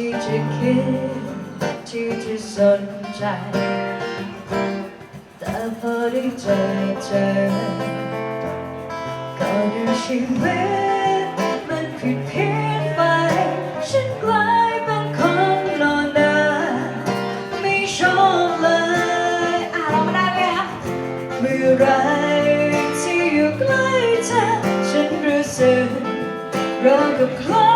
ที่จะคิดที่จะสนใจ แต่พอได้เจอเจอก็ดูชีวิตมันผิดเพี้ยนไป ฉันกลายเป็นคนนอนเดินไม่ชอบเลยอะเราไม่ได้ไหมคะเมื่อไรที่อยู่ใกล้เธอฉันรู้สึกเรากับคล้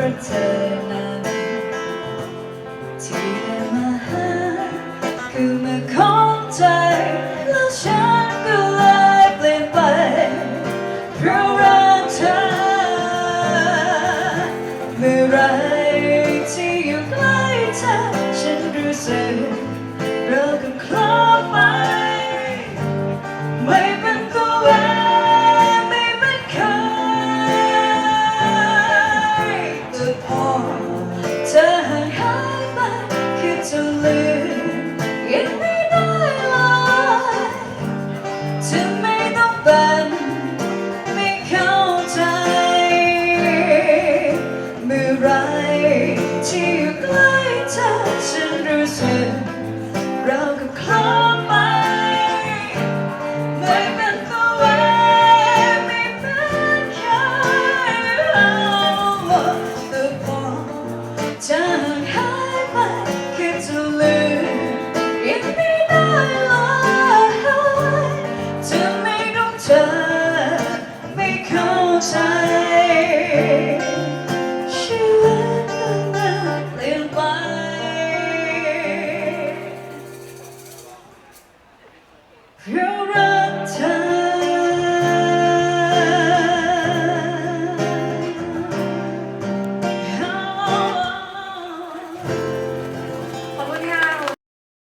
ราะเธอนั้ที่ได้มาหาคือมาของใจ แล้วฉันก็เลยเปลี่ยนไป เพราะรักเธอ เมื่อไรที่อยู่ใกล้เธอ ฉันรู้สึก ถึงไม่ต้องเป็นไม่เข้าใจเมื่อไรที่อยู่ใกล้เธฉันรู้สึกเรากับคลอไปไม่เป็นตัไม่เป็นแค่เราแต่พอจะ